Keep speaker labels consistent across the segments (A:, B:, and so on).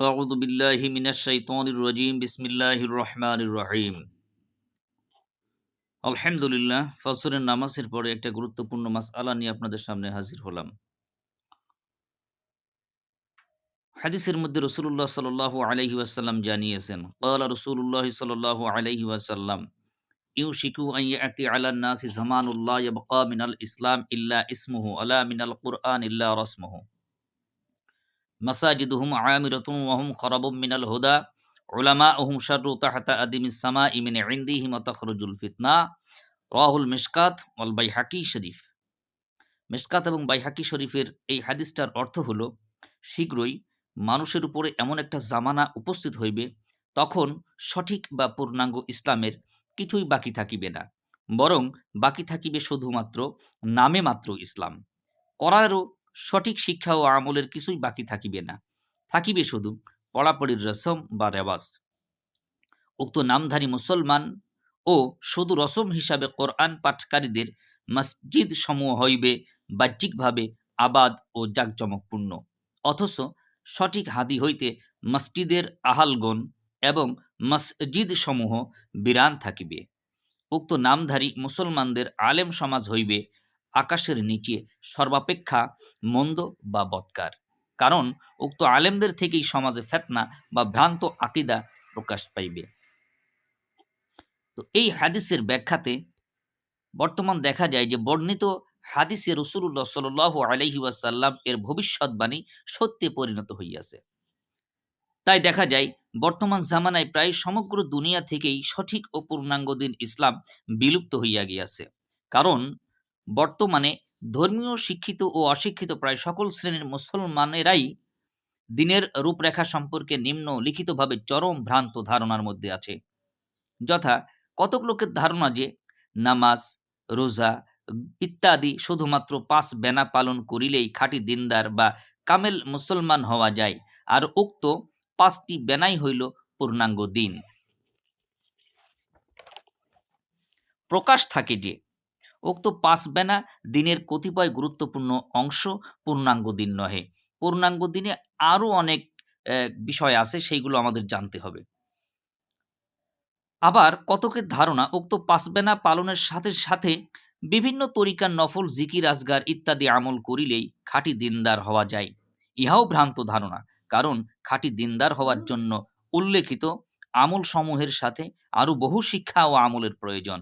A: أعوذ بالله من الشيطان الرجيم بسم الله الرحمن الرحيم আলহামদুলিল্লাহ ফসরের নামাজের পরে একটা গুরুত্বপূর্ণ মাসআলা নিয়ে আপনাদের সামনে হাজির হলাম হাদিসের মধ্যে রসুল্লাহ সাল্লাহ আলহি ওয়াসাল্লাম জানিয়েছেন কলা রসুল্লাহ সাল্লাহ আলহি ওয়াসাল্লাম ইউ শিকু আইয়াতি আলা নাসি জামানুল্লাহ ইয়াবকা মিনাল ইসলাম ইল্লা ইসমুহু আলা মিনাল কুরআন ইল্লা রসমুহু মাসাজিদুহুম আমিরাতুম ওয়াহুম খরাবুম মিনাল হুদা উলামা ওহুম শাররু তাহাতা আদিমিস সামা ইমিন ইন্দিহিম তাখরুজুল ফিতনা, রাহুল মিশকাত ওয়াল বাইহাকি শরীফ। মিশকাত এবং বাইহাকি শরীফের এই হাদিসটার অর্থ হলো, শীঘ্রই মানুষের উপরে এমন একটা জামানা উপস্থিত হইবে, তখন সঠিক বা পূর্ণাঙ্গ ইসলামের কিছুই বাকি থাকিবে না, বরং বাকি থাকিবে শুধুমাত্র নামে মাত্র ইসলাম। করারও সঠিক শিক্ষা ও আমলের কিছুই বাকি থাকিবে না। থাকিবে শুধু পড়াপড়ির রসম বা রেওয়াজ। উক্ত নামধারী মুসলমান ও শুধু রসম হিসাবে কোরআন পাঠকারীদের মসজিদ সমূহ হইবে বাহ্যিকভাবে আবাদ ও জাকজমকপূর্ণ। অথচ সঠিক হাদি হইতে মসজিদের আহালগণ এবং মসজিদ সমূহ বিরান থাকিবে। উক্ত নামধারী মুসলমানদের আলেম সমাজ হইবে আকাশের নিচে সর্বাপেক্ষা মন্দ বা বৎকার। কারণ উক্ত আলেমদের থেকেই সমাজে ফেতনা বা ভ্রান্ত আকিদা প্রকাশ পাইবে। তো এই হাদিসের ব্যাখ্যাতে বর্তমান দেখা যায় যে বর্ণিত হাদিসে রসুল্লাহ সাল আলহি ওয়াসাল্লাম এর ভবিষ্যৎবাণী সত্যে পরিণত হইয়াছে। তাই দেখা যায় বর্তমান জামানায় প্রায় সমগ্র দুনিয়া থেকেই সঠিক ও পূর্ণাঙ্গ দিন ইসলাম বিলুপ্ত হইয়া গিয়াছে। কারণ বর্তমানে ধর্মীয়, শিক্ষিত ও অশিক্ষিত প্রায় সকল শ্রেণির মুসলমানেরাই দিনের রূপরেখা সম্পর্কে নিম্ন লিখিতভাবে চরম ভ্রান্ত ধারণার মধ্যে আছে। যথা কতক লোকের ধারণা যে নামাজ, রোজা ইত্যাদি শুধুমাত্র পাঁচ বেনা পালন করিলেই খাঁটি দিনদার বা কামেল মুসলমান হওয়া যায়, আর উক্ত পাঁচটি বেনাই হইল পূর্ণাঙ্গ দিন। প্রকাশ থাকে যে উক্ত পাঁচ বেনা দিনের কতিপয় গুরুত্বপূর্ণ অংশ পূর্ণাঙ্গ দিন নহে। পূর্ণাঙ্গ দিনে আরও অনেক বিষয় আছে, সেইগুলো আমাদের জানতে হবে। আবার কতকের ধারণা? উক্ত পাঁচবেনা পালনের সাথে সাথে বিভিন্ন তরিকার নফল, জিকির, আজগার ইত্যাদি আমল করিলেই খাঁটি দিনদার হওয়া যায়। ইহাও ভ্রান্ত ধারণা, কারণ খাঁটি দিনদার হওয়ার জন্য উল্লেখিত আমল সমূহের সাথে আরও বহু শিক্ষা ও আমলের প্রয়োজন।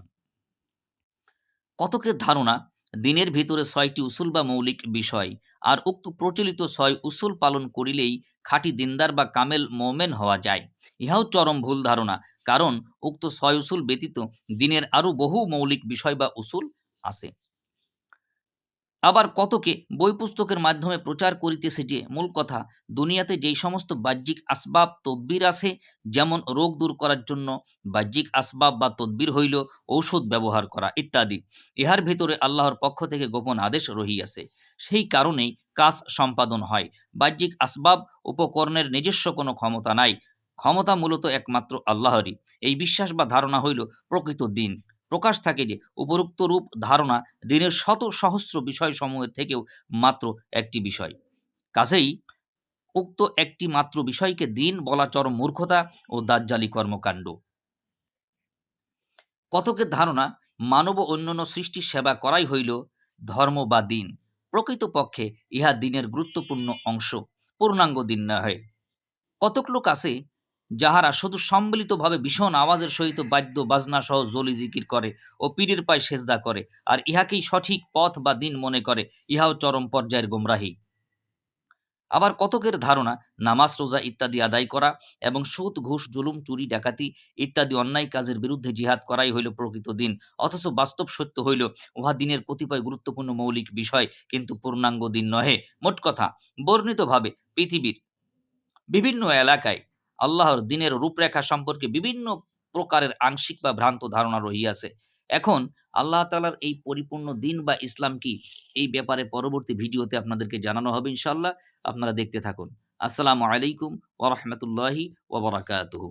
A: কতকের ধারণা? দিনের ভিতরে ছয়টি উসুল বা মৌলিক বিষয়, আর উক্ত প্রচলিত ছয় উসুল পালন করিলেই খাঁটি দিনদার বা কামেল মোমেন হওয়া যায়। ইহাও চরম ভুল ধারণা, কারণ উক্ত ছয় উসুল ব্যতীত দিনের আরও বহু মৌলিক বিষয় বা উসুল আছে। আবার কতকে বই পুস্তকের মাধ্যমে প্রচার করিতেছে যে মূল কথা। দুনিয়াতে যেই সমস্ত বাহ্যিক আসবাব তদ্বির আছে যেমন রোগ দূর করার জন্য বাহ্যিক আসবাব বা তদ্বির হইল ঔষধ ব্যবহার করা ইত্যাদি। ইহার ভিতরে আল্লাহর পক্ষ থেকে গোপন আদেশ রহিয়াছে। সেই কারণেই কাজ সম্পাদন হয়। বাহ্যিক আসবাব উপকরণের নিজস্ব কোনো ক্ষমতা নাই। ক্ষমতা মূলত একমাত্র আল্লাহরই। এই বিশ্বাস বা ধারণা হইল প্রকৃত দিন। প্রকাশ থাকে যে উপরোক্ত রূপ ধারণা দিনের শত সহস্র বিষয় সমূহের থেকেও মাত্র একটি বিষয়। কাজেই উক্ত একটি মাত্র বিষয়কে দিন বলা চরম মূর্খতা ও দাজ্জালি কর্মকাণ্ড। কতকের ধারণা মানব ও অন্যান্য সৃষ্টির সেবা করাই হইল ধর্ম বা দিন। প্রকৃতপক্ষে ইহা দিনের গুরুত্বপূর্ণ অংশ, পূর্ণাঙ্গ দিন না হয় কতক লোক আছে যাহারা শুধু সম্মিলিতভাবে ভীষণ আওয়াজের সহিত বাদ্য, বাজনা সহ জলি জিকির করে ও পীরের পায়ে সেজদা করে, আর ইহাকেই সঠিক পথ বা দিন মনে করে, ইহাও চরম পর্যায়ের গোমরাহী। আবার কতকের ধারণা, নামাজ, রোজা ইত্যাদি আদায় করা এবং সুদ, ঘুষ, জুলুম, চুরি, ডাকাতি ইত্যাদি অন্যায় কাজের বিরুদ্ধে জিহাদ করাই হইল প্রকৃত দিন, অথচ বাস্তব সত্য হইল, উহা দিনের কতিপয় গুরুত্বপূর্ণ মৌলিক বিষয়, কিন্তু পূর্ণাঙ্গ দিন নহে। মোট কথা, বর্ণিতভাবে পৃথিবীর বিভিন্ন এলাকায় আল্লাহর দিনের রূপরেখা সম্পর্কে বিভিন্ন প্রকারের আংশিক বা ভ্রান্ত ধারণা রহিয়াছে। এখন আল্লাহ তালার এই পরিপূর্ণ দিন বা ইসলাম কি, এই ব্যাপারে পরবর্তী ভিডিওতে আপনাদেরকে জানানো হবে ইনশাল্লাহ আপনারা দেখতে থাকুন। আসসালামু আলাইকুম ওরহমতুল্লাহি ওবরাকাতহ